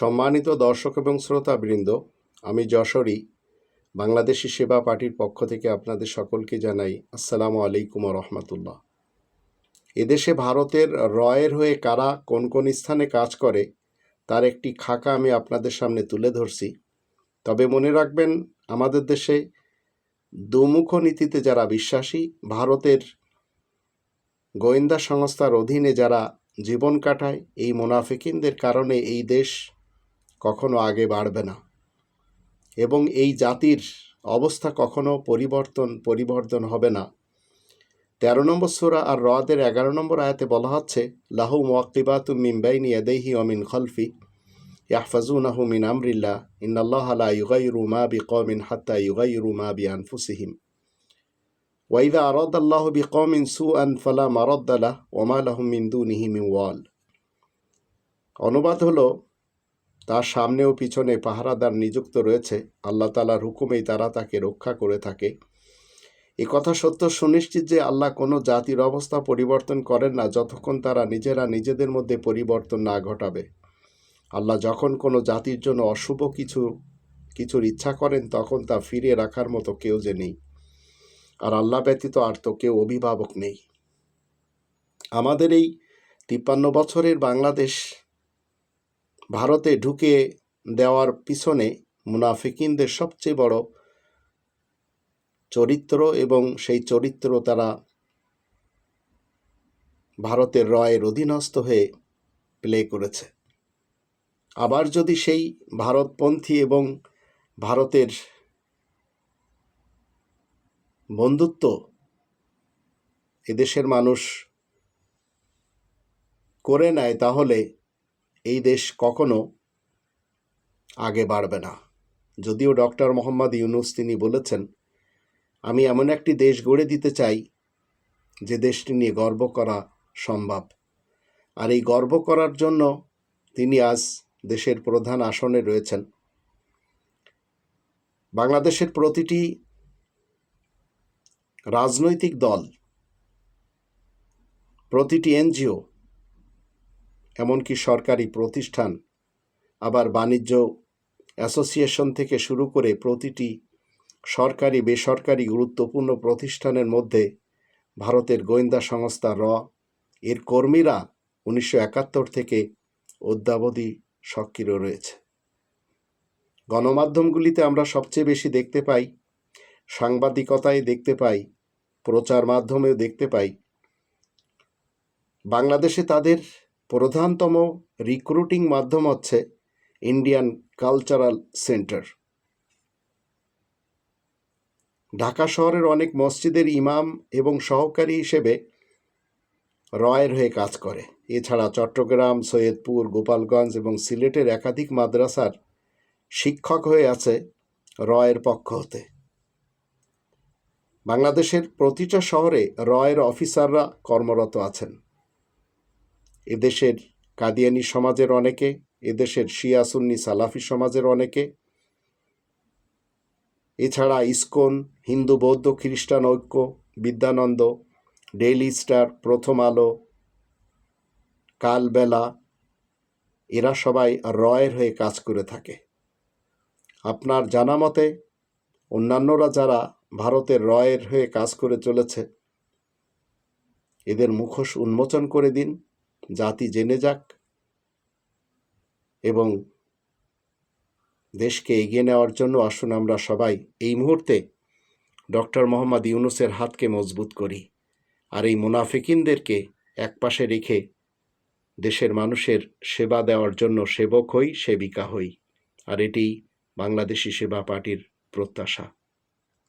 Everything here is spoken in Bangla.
সম্মানিত দর্শক এবং শ্রোতাবৃন্দ, আমি যশোরী, বাংলাদেশি সেবা পার্টির পক্ষ থেকে আপনাদের সকলকে জানাই আসসালামু আলাইকুম রহমতুল্লাহ এদেশে ভারতের রয়ের হয়ে কারা কোন কোন স্থানে কাজ করে, তার একটি খাকা আমি আপনাদের সামনে তুলে ধরছি। তবে মনে রাখবেন, আমাদের দেশে দুমুখ নীতিতে যারা বিশ্বাসী, ভারতের গোয়েন্দা সংস্থার অধীনে যারা জীবন কাটায়, এই মুনাফিকিনদের কারণে এই দেশ কখনো আগে বাড়বে না। এবং এই জাতির অবস্থা কখনো পরিবর্তন পরিবর্তন হবে না। তেরো নম্বর সোরা আর রদের এগারো নম্বর আয়াতে বলা হচ্ছে, লাহু মোয়াক্কিবাতু মিমবাইনি ইয়াদাইহি অমিন খলফি ইয়াহফাজুনাহু মিন আমরিল্লাহ, ইন্নাল্লাহ লা ইউগাইরু মা বিকওমিন হাত্তা ইউগাইরু মা বিআনফুসিহিম। ওয়াইদা আরাদ আল্লাহ বিকওমিন সুআন ফালা মারাদ্দা লাহ ওমা লাহুম মিন দুনিহি মিন ওয়াল। অনুবাদ হলো তার সামনে ও পিছনে পাহারাদার নিযুক্ত রয়েছে। আল্লাহ তালার হুকুমেই তারা তাকে রক্ষা করে থাকে। এ কথা সত্য সুনিশ্চিত যে আল্লাহ কোনো জাতির অবস্থা পরিবর্তন করেন না যতক্ষণ তারা নিজেরা নিজেদের মধ্যে পরিবর্তন না ঘটাবে। আল্লাহ যখন কোনো জাতির জন্য অশুভ কিছু, কিছুর ইচ্ছা করেন, তখন তা ফিরিয়ে রাখার মতো কেউ যে নেই। আর আল্লাহ ব্যতীত আর তো কেউ অভিভাবক নেই। আমাদের এই তিপ্পান্ন বছরের বাংলাদেশ ভারতে ঢুকে দেওয়ার পিছনে মুনাফিকিনদের সবচেয়ে বড় চরিত্র এবং সেই চরিত্র তারা ভারতের রয়ের অধীনস্থ হয়ে প্লে করেছে। আবার যদি সেই ভারতপন্থী এবং ভারতের বন্ধুত্ব এদেশের মানুষ করে নেয় তাহলে এই দেশ কখনো আগে বাড়বে না। যদিও ডক্টর মোহাম্মদ ইউনুস তিনি বলেছেন, আমি এমন একটি দেশ গড়ে দিতে চাই যে দেশটি নিয়ে গর্ব করা সম্ভব। আর এই গর্ব করার জন্য তিনি আজ দেশের প্রধান আসনে রয়েছেন। বাংলাদেশের প্রতিটি রাজনৈতিক দল, প্রতিটি এনজিও এমনকি সরকারি প্রতিষ্ঠান, আবার বাণিজ্য অ্যাসোসিয়েশন থেকে শুরু করে প্রতিটি সরকারি, বেসরকারি গুরুত্বপূর্ণ প্রতিষ্ঠানের মধ্যে ভারতের গোয়েন্দা সংস্থা র, এর কর্মীরা উনিশশো একাত্তর থেকে অদ্যাবধি সক্রিয় রয়েছে। গণমাধ্যমগুলিতে আমরা সবচেয়ে বেশি দেখতে পাই সাংবাদিকতায় দেখতে পাই প্রচার মাধ্যমেও দেখতে পাই। বাংলাদেশে তাদের প্রধানতম রিক্রুটিং মাধ্যম হচ্ছে ইন্ডিয়ান কালচারাল সেন্টার ঢাকা শহরের অনেক মসজিদের ইমাম এবং সহকারী হিসেবে রয়ের হয়ে কাজ করে। এছাড়া চট্টগ্রাম, সৈয়দপুর, গোপালগঞ্জ এবং সিলেটের একাধিক মাদ্রাসার শিক্ষক হয়ে আছে রয়ের পক্ষ হতে। বাংলাদেশের প্রতিটা শহরে রয়ের অফিসাররা কর্মরত আছেন। এদেশের কাদিয়ানি সমাজের অনেকে, এদেশের শিয়া সুন্নি সালাফি সমাজের অনেকে, এছাড়া ইসকন, হিন্দু, বৌদ্ধ, খ্রিস্টান ঐক্য, বিদ্যানন্দ, ডেইলি স্টার, প্রথম আলো, কালবেলা, এরা সবাই রয়ের হয়ে কাজ করে থাকে। আপনার জানা মতে, অন্যান্যরা যারা ভারতের রয়ের হয়ে কাজ করে চলেছে, এদের মুখোশ উন্মোচন করে দিন। জাতি জেনে যাক এবং দেশকে এগিয়ে নেওয়ার জন্য আসুন আমরা সবাই এই মুহূর্তে ডক্টর মোহাম্মদ ইউনুসের হাতকে মজবুত করি আর এই মুনাফিকিনদেরকে একপাশে রেখে দেশের মানুষের সেবা দেওয়ার জন্য সেবক হই, সেবিকা হই। আর এটি বাংলাদেশি সেবা পার্টির প্রত্যাশা।